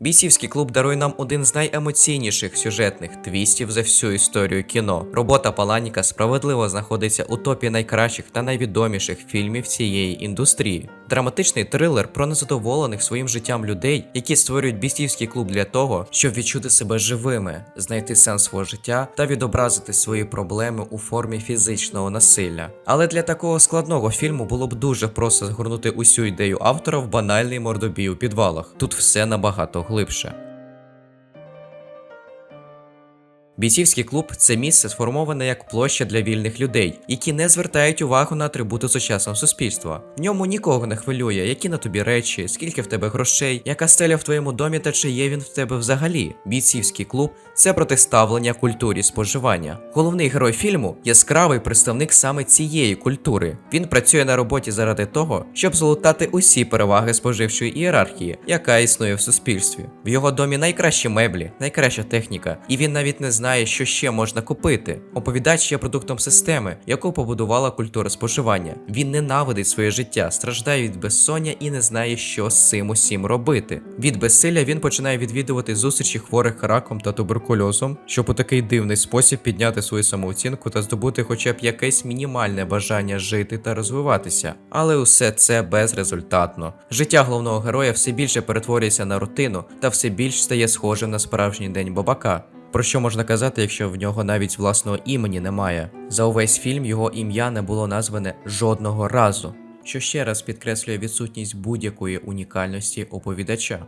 Бійцівський клуб дарує нам один з найемоційніших сюжетних твістів за всю історію кіно. Робота Паланіка справедливо знаходиться у топі найкращих та найвідоміших фільмів цієї індустрії. Драматичний трилер про незадоволених своїм життям людей, які створюють бійцівський клуб для того, щоб відчути себе живими, знайти сенс свого життя та відобразити свої проблеми у формі фізичного насилля. Але для такого складного фільму було б дуже просто згорнути усю ідею автора в банальний мордобій у підвалах. Тут все набагато глибше. Бійцівський клуб це місце сформоване як площа для вільних людей, які не звертають увагу на атрибути сучасного суспільства. В ньому нікого не хвилює, які на тобі речі, скільки в тебе грошей, яка стеля в твоєму домі та чи є він в тебе взагалі. Бійцівський клуб це протиставлення культурі споживання. Головний герой фільму яскравий представник саме цієї культури. Він працює на роботі заради того, щоб золотати усі переваги споживчої ієрархії, яка існує в суспільстві. В його домі найкращі меблі, найкраща техніка, і він навіть не знає, що ще можна купити. Оповідач є продуктом системи, яку побудувала культура споживання. Він ненавидить своє життя, страждає від безсоння і не знає, що з цим усім робити. Від безсилля він починає відвідувати зустрічі хворих раком та туберкульозом, щоб у такий дивний спосіб підняти свою самооцінку та здобути хоча б якесь мінімальне бажання жити та розвиватися. Але усе це безрезультатно. Життя головного героя все більше перетворюється на рутину та все більш стає схожим на справжній день бабака. Про що можна казати, якщо в нього навіть власного імені немає? За увесь фільм його ім'я не було назване жодного разу, що ще раз підкреслює відсутність будь-якої унікальності оповідача.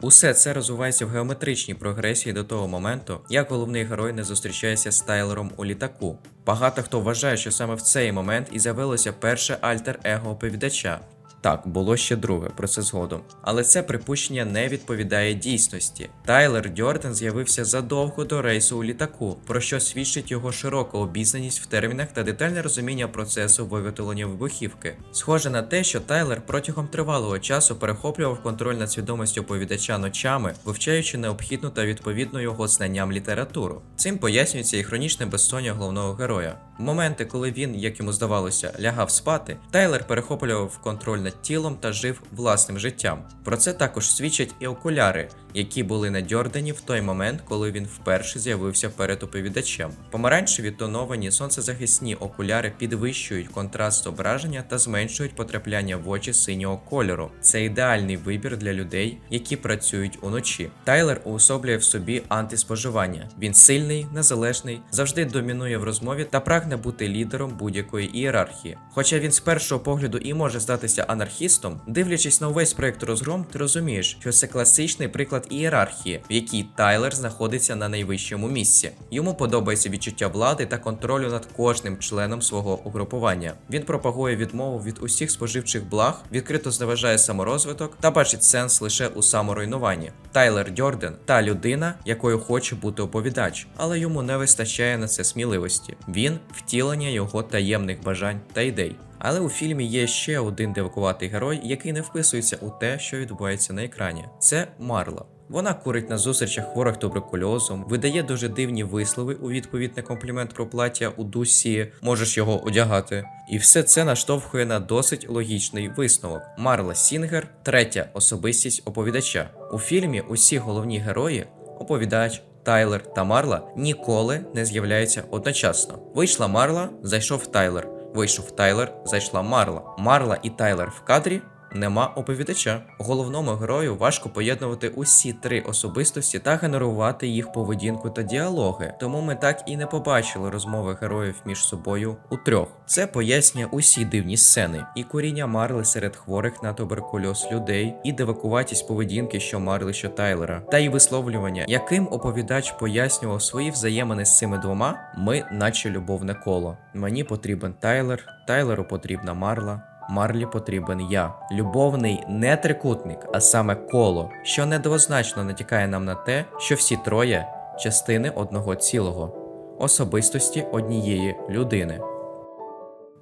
Усе це розвивається в геометричній прогресії до того моменту, як головний герой не зустрічається з Тайлером у літаку. Багато хто вважає, що саме в цей момент і з'явилося перше альтер-его оповідача. Так, було ще друге, про це згодом. Але це припущення не відповідає дійсності. Тайлер Дьорден з'явився задовго до рейсу у літаку, про що свідчить його широка обізнаність в термінах та детальне розуміння процесу виготовлення вибухівки. Схоже на те, що Тайлер протягом тривалого часу перехоплював контроль над свідомістю оповідача ночами, вивчаючи необхідну та відповідну його знанням літературу. Цим пояснюється і хронічне безсоння головного героя. В моменти, коли він, як йому здавалося, лягав спати, Тайлер перехоплював контроль над тілом та жив власним життям. Про це також свідчать і окуляри, які були надьордані в той момент, коли він вперше з'явився перед оповідачем. Помаранчеві тоновані сонцезахисні окуляри підвищують контраст зображення та зменшують потрапляння в очі синього кольору. Це ідеальний вибір для людей, які працюють уночі. Тайлер уособлює в собі антиспоживання. Він сильний, незалежний, завжди домінує в розмові та прагне бути лідером будь-якої ієрархії. Хоча він з першого погляду і може здатися анархістом, дивлячись на увесь проект розгром, ти розумієш, що це класичний приклад ієрархії, в якій Тайлер знаходиться на найвищому місці. Йому подобається відчуття влади та контролю над кожним членом свого угрупування. Він пропагує відмову від усіх споживчих благ, відкрито зневажає саморозвиток та бачить сенс лише у саморуйнуванні. Тайлер Дьорден та людина, якою хоче бути оповідач, але йому не вистачає на це сміливості. Він втілення його таємних бажань та ідей. Але у фільмі є ще один дивакуватий герой, який не вписується у те, що відбувається на екрані. Це Марла. Вона курить на зустрічах хворих туберкульозом, видає дуже дивні вислови у відповідь на комплімент про плаття у дусі, можеш його одягати. І все це наштовхує на досить логічний висновок. Марла Сінгер третя особистість оповідача. У фільмі усі головні герої оповідач. Тайлер та Марла ніколи не з'являються одночасно. Вийшла Марла, зайшов Тайлер. Вийшов Тайлер, зайшла Марла. Марла і Тайлер в кадрі. Нема оповідача. Головному герою важко поєднувати усі три особистості та генерувати їх поведінку та діалоги. Тому ми так і не побачили розмови героїв між собою у трьох. Це пояснює усі дивні сцени, і коріння Марли серед хворих на туберкульоз людей, і дивакуватість поведінки, що Марли, що Тайлера, та й висловлювання, яким оповідач пояснював свої взаємини з цими двома, ми, наче любовне коло. Мені потрібен Тайлер, Тайлеру потрібна Марла. Марлі потрібен я. Любовний не трикутник, а саме коло, що недвозначно натякає нам на те, що всі троє частини одного цілого, особистості однієї людини.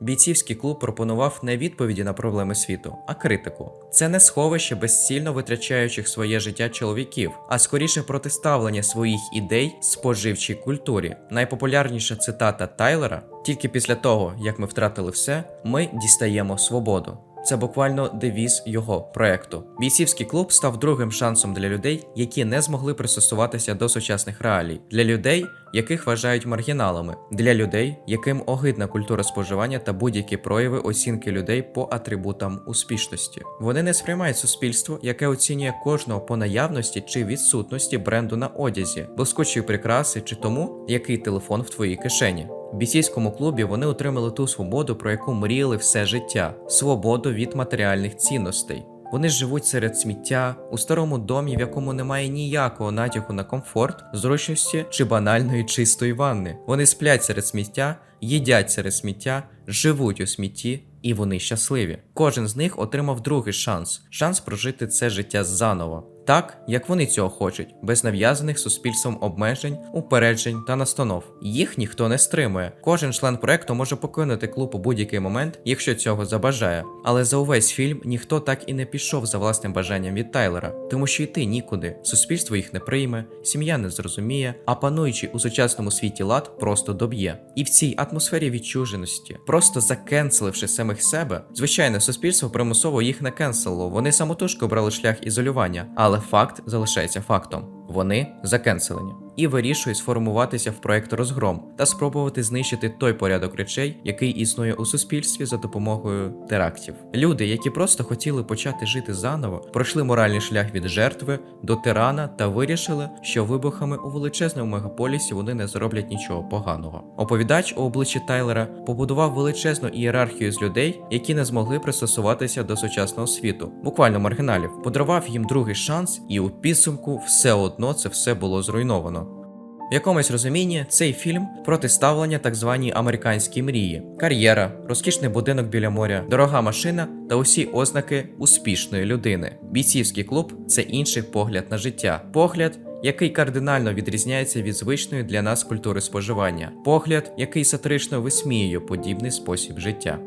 Бійцівський клуб пропонував не відповіді на проблеми світу, а критику. Це не сховище безцільно витрачаючих своє життя чоловіків, а скоріше протиставлення своїх ідей споживчій культурі. Найпопулярніша цитата Тайлера: тільки після того, як ми втратили все, ми дістаємо свободу. Це буквально девіз його проекту. Бійцівський клуб став другим шансом для людей, які не змогли пристосуватися до сучасних реалій, для людей, яких вважають маргіналами, для людей, яким огидна культура споживання та будь-які прояви оцінки людей по атрибутам успішності. Вони не сприймають суспільство, яке оцінює кожного по наявності чи відсутності бренду на одязі, блискучої прикраси чи тому, який телефон в твоїй кишені. В бійцівському клубі вони отримали ту свободу, про яку мріяли все життя свободу від матеріальних цінностей. Вони живуть серед сміття у старому домі, в якому немає ніякого натяку на комфорт, зручності чи банальної чистої ванни. Вони сплять серед сміття, їдять серед сміття, живуть у смітті, і вони щасливі. Кожен з них отримав другий шанс шанс прожити це життя заново. Так, як вони цього хочуть, без нав'язаних суспільством обмежень, упереджень та настанов. Їх ніхто не стримує. Кожен член проекту може покинути клуб у будь-який момент, якщо цього забажає. Але за увесь фільм ніхто так і не пішов за власним бажанням від Тайлера, тому що йти нікуди. Суспільство їх не прийме, сім'я не зрозуміє, а пануючий у сучасному світі лад просто доб'є. І в цій атмосфері відчуженості, просто закенселивши самих себе, звичайне суспільство примусово їх не кенселило. Вони самотужки обрали шлях ізолювання, але факт залишається фактом. Вони закенселені і вирішують сформуватися в проект розгром та спробувати знищити той порядок речей, який існує у суспільстві за допомогою терактів. Люди, які просто хотіли почати жити заново, пройшли моральний шлях від жертви до тирана та вирішили, що вибухами у величезному мегаполісі вони не зроблять нічого поганого. Оповідач у обличчі Тайлера побудував величезну ієрархію з людей, які не змогли пристосуватися до сучасного світу, буквально маргіналів, подарував їм другий шанс, і у підсумку все одно це все було зруйновано. В якомусь розумінні цей фільм протиставлення так званій американській мрії: кар'єра, розкішний будинок біля моря, дорога машина та усі ознаки успішної людини. Бійцівський клуб це інший погляд на життя, погляд. Який кардинально відрізняється від звичної для нас культури споживання, погляд, який сатирично висміює подібний спосіб життя.